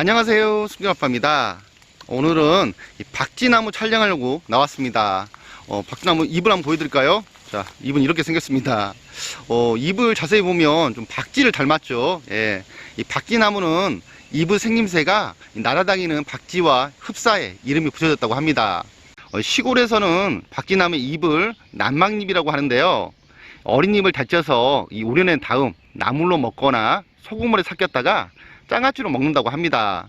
안녕하세요. 숙녀아빠입니다. 오늘은 이 박쥐나무 촬영하려고 나왔습니다. 어, 박쥐나무 잎을 한번 보여드릴까요? 자 잎은 이렇게 생겼습니다. 어, 잎을 자세히 보면 좀 박쥐를 닮았죠. 예, 이 박쥐나무는 잎의 생김새가 이 날아다니는 박쥐와 흡사해 이름이 붙여졌다고 합니다. 어, 시골에서는 박쥐나무의 잎을 난막잎이라고 하는데요. 어린 잎을 다져서 이 우려낸 다음 나물로 먹거나 소금물에 삭혔다가 장아찌로 먹는다고 합니다.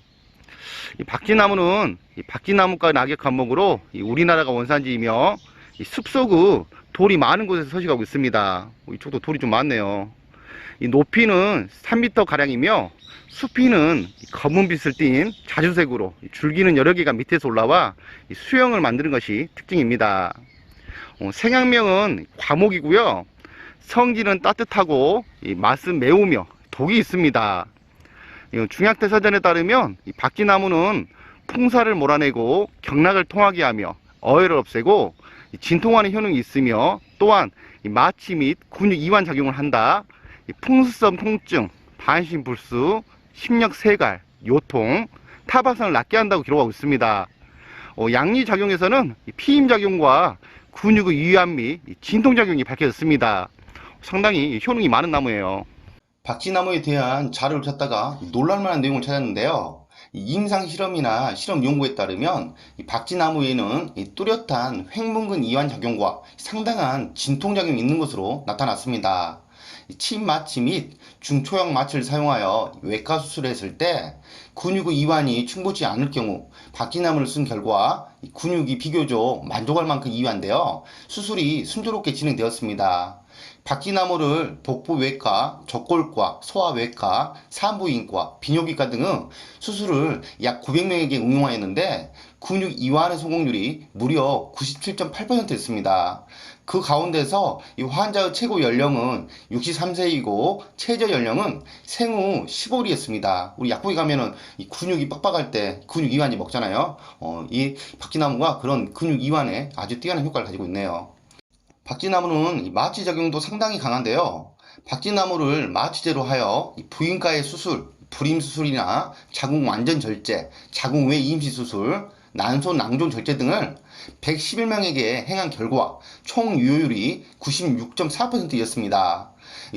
이 박쥐나무는 이 박쥐나무과 낙엽 한목으로 이 우리나라가 원산지이며 이 숲속의 돌이 많은 곳에서 서식하고 있습니다. 어, 이쪽도 돌이 좀 많네요. 이 높이는 3m 가량이며 숲이는 이 검은빛을 띤 자주색으로 이 줄기는 여러 개가 밑에서 올라와 이 수영을 만드는 것이 특징입니다. 어, 생양명은 과목이고요. 성질은 따뜻하고 이 맛은 매우며 독이 있습니다. 이 중약대 사전에 따르면 이 박쥐나무는 풍사를 몰아내고 경락을 통하게 하며 어혈을 없애고 이 진통하는 효능이 있으며 또한 이 마취 및 근육 이완 작용을 한다. 이 풍수성 통증, 반신불수, 심력 세갈, 요통, 타박상을 낫게 한다고 기록하고 있습니다. 어, 양리 작용에서는 이 피임 작용과 근육의 유한 및이 진통 작용이 밝혀졌습니다. 상당히 효능이 많은 나무예요. 박쥐나무에 대한 자료를 찾다가 놀랄만한 내용을 찾았는데요. 이 임상 실험이나 실험 연구에 따르면 이 박쥐나무에는 이 뚜렷한 횡문근 이완 작용과 상당한 진통 작용이 있는 것으로 나타났습니다. 이침 마취 및 중초형 마취를 사용하여 외과 수술을 했을 때 근육의 이완이 충분치 않을 경우 박쥐나무를 쓴 결과 이 근육이 비교적 만족할 만큼 이완되어 수술이 순조롭게 진행되었습니다. 박쥐나무를 복부외과, 적골과, 소아외과, 산부인과, 비뇨기과 등의 수술을 약 900명에게 응용하였는데 근육 이완의 성공률이 무려 97.8%였습니다. 그 가운데서 이 환자의 최고 연령은 63세이고 최저 연령은 생후 15일이었습니다. 우리 약국에 가면은 이 근육이 빡빡할 때 근육 이완제 먹잖아요. 어, 이 박쥐나무가 그런 근육 이완에 아주 뛰어난 효과를 가지고 있네요. 박쥐나무는 이 마취 작용도 상당히 강한데요. 박쥐나무를 마취제로 하여 이 부인과의 수술, 불임 수술이나 자궁 완전 절제, 자궁 외 임시 수술, 난소 낭종 절제 등을 111명에게 행한 결과 총 유효율이 96.4%였습니다.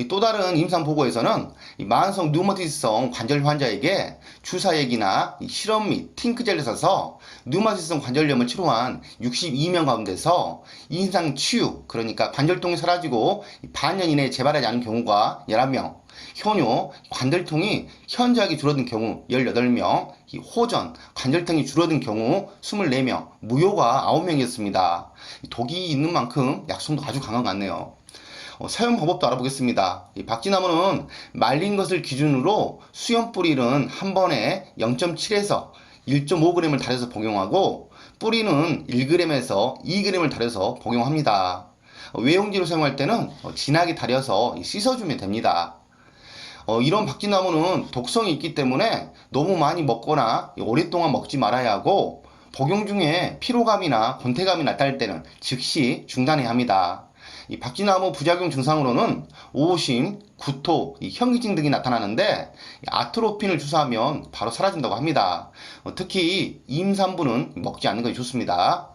또 다른 임상 보고에서는 이 만성 류마티스성 관절 환자에게 주사액이나 이 실험 및 팅크젤을 써서 류마티스성 관절염을 치료한 62명 가운데서 임상 치유 그러니까 관절통이 사라지고 이 반년 이내에 재발하지 않은 경우가 11명 효뇨 관절통이 현저하게 줄어든 경우 18명, 이 호전 관절통이 줄어든 경우 24명, 무효가 9명이었습니다. 독이 있는 만큼 약성도 아주 강한 것 같네요. 어, 사용 방법도 알아보겠습니다. 이 박쥐나무는 말린 것을 기준으로 수염 뿌리는 한 번에 0.7에서 1.5g을 달여서 복용하고 뿌리는 1g에서 2g을 달여서 복용합니다. 어, 외용지로 사용할 때는 어, 진하게 달여서 씻어주면 됩니다. 어, 이런 박쥐나무는 독성이 있기 때문에 너무 많이 먹거나 오랫동안 먹지 말아야 하고 복용 중에 피로감이나 권태감이 나타날 때는 즉시 중단해야 합니다. 이 박쥐나무 부작용 증상으로는 오심, 구토, 이 현기증 등이 나타나는데 이 아트로핀을 주사하면 바로 사라진다고 합니다. 어, 특히 임산부는 먹지 않는 것이 좋습니다.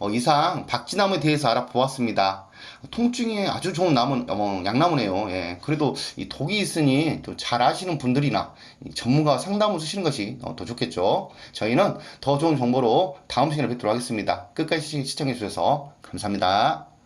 어, 이상 박쥐나무에 대해서 알아보았습니다. 통증에 아주 좋은 나무, 어, 양나무네요. 예, 그래도 이 독이 있으니 또 잘 아시는 분들이나 이 전문가 상담을 쓰시는 것이 어, 더 좋겠죠. 저희는 더 좋은 정보로 다음 시간에 뵙도록 하겠습니다. 끝까지 시청해 주셔서 감사합니다.